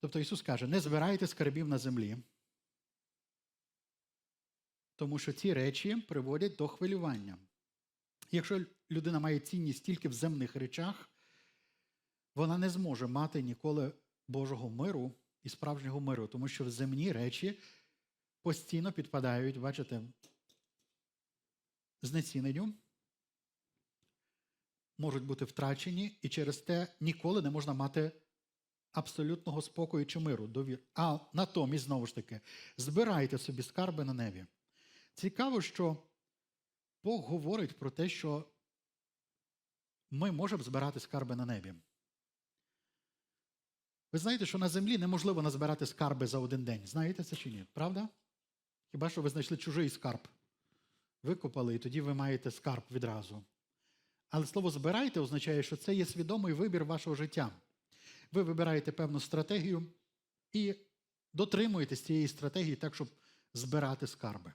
Тобто Ісус каже, не збирайте скарбів на землі, тому що ці речі приводять до хвилювання. Якщо людина має цінність тільки в земних речах, вона не зможе мати ніколи Божого миру і справжнього миру, тому що земні речі постійно підпадають, бачите, знеціненню, можуть бути втрачені, і через те ніколи не можна мати абсолютного спокою чи миру, довір. А натомість, знову ж таки, збирайте собі скарби на небі. Цікаво, що Бог говорить про те, що ми можемо збирати скарби на небі. Ви знаєте, що на землі неможливо назбирати скарби за один день. Знаєте це чи ні? Правда? Хіба що ви знайшли чужий скарб? Викопали, і тоді ви маєте скарб відразу. Але слово збирайте означає, що це є свідомий вибір вашого життя. Ви вибираєте певну стратегію і дотримуєтесь цієї стратегії так, щоб збирати скарби.